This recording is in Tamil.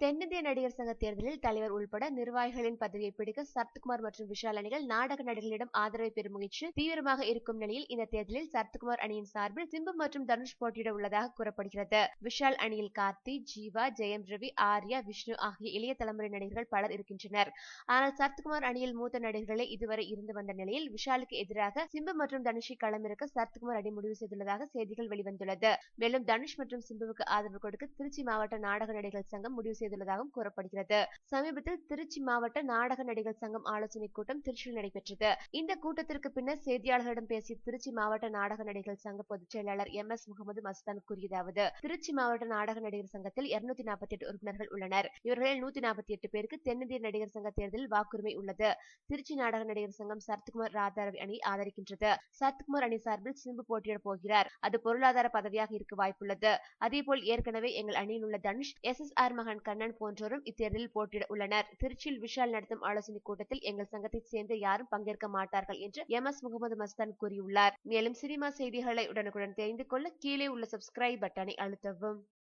தென்னிந்திய நடிகர் சங்க தேர்தலில் தலைவர் உள்பட நிர்வாகிகளின் பதவியை பிடிக்க சரத்குமார் மற்றும் விஷால் அணிகள் நாடக நடிகர்களிடம் ஆதரவை பெறும் முயற்சி தீவிரமாக இருக்கும் நிலையில் இந்த தேர்தலில் சரத்குமார் அணியின் சார்பில் சிம்பு மற்றும் தனுஷ் போட்டியிட உள்ளதாக கூறப்படுகிறது. விஷால் அணியில் கார்த்தி ஜீவா ஜெயம் ரவி ஆர்யா விஷ்ணு ஆகிய இளைய தலைமுறை நடிகர்கள் பலர் இருக்கின்றனர். ஆனால் சரத்குமார் அணியில் மூத்த நடிகர்களே இதுவரை இருந்து வந்த நிலையில் விஷாலுக்கு எதிராக சிம்பு மற்றும் தனுஷை களமிறக்க சரத்குமார் அணி முடிவு செய்துள்ளதாக செய்திகள் வெளிவந்துள்ளது. மேலும் தனுஷ் மற்றும் சிம்புவுக்கு ஆதரவு கொடுக்க திருச்சி மாவட்ட நாடக நடிகர்கள் சங்கம் முடிவு செய்து செய்துள்ளதாகவும் கூறப்படுகிறது. சமீபத்தில் திருச்சி மாவட்ட நாடக நடிகர் சங்கம் ஆலோசனை கூட்டம் திருச்சியில் நடைபெற்றது. இந்த கூட்டத்திற்கு பின்னர் செய்தியாளர்களிடம் பேசிய திருச்சி மாவட்ட நாடக நடிகர் சங்க பொதுச் செயலாளர் எம். எஸ். முகமது மஸ்தான் கூறியதாவது திருச்சி மாவட்ட நாடக நடிகர் சங்கத்தில் இருநூத்தி நாற்பத்தி எட்டு உறுப்பினர்கள் உள்ளனர். இவர்களில் நூத்தி நாற்பத்தி எட்டு பேருக்கு தென்னிந்திய நடிகர் சங்க தேர்தலில் வாக்குரிமை உள்ளது. திருச்சி நாடக நடிகர் சங்கம் சரத்குமார் ராதாரவி அணி ஆதரிக்கின்றது. சரத்குமார் அணி சார்பில் சிம்பு போட்டியிட போகிறார். அது பொருளாதார பதவியாக இருக்க வாய்ப்புள்ளது. அதேபோல் ஏற்கனவே எங்கள் அணியில் உள்ள தனுஷ் எஸ். எஸ். ஆர். மகன் கண்ணன் போன்றோரும் இத்தேர்தலில் போட்டியிட உள்ளனர். திருச்சியில் விஷால் நடத்தும் ஆலோசனை கூட்டத்தில் எங்கள் சங்கத்தைச் சேர்ந்த யாரும் பங்கேற்க மாட்டார்கள் என்று எம். எஸ். முகமது மஸ்தான் கூறியுள்ளார். மேலும் சினிமா செய்திகளை உடனுக்குடன் தெரிந்து கொள்ள கீழே உள்ள சப்ஸ்கிரைப் பட்டனை அழுத்தவும்.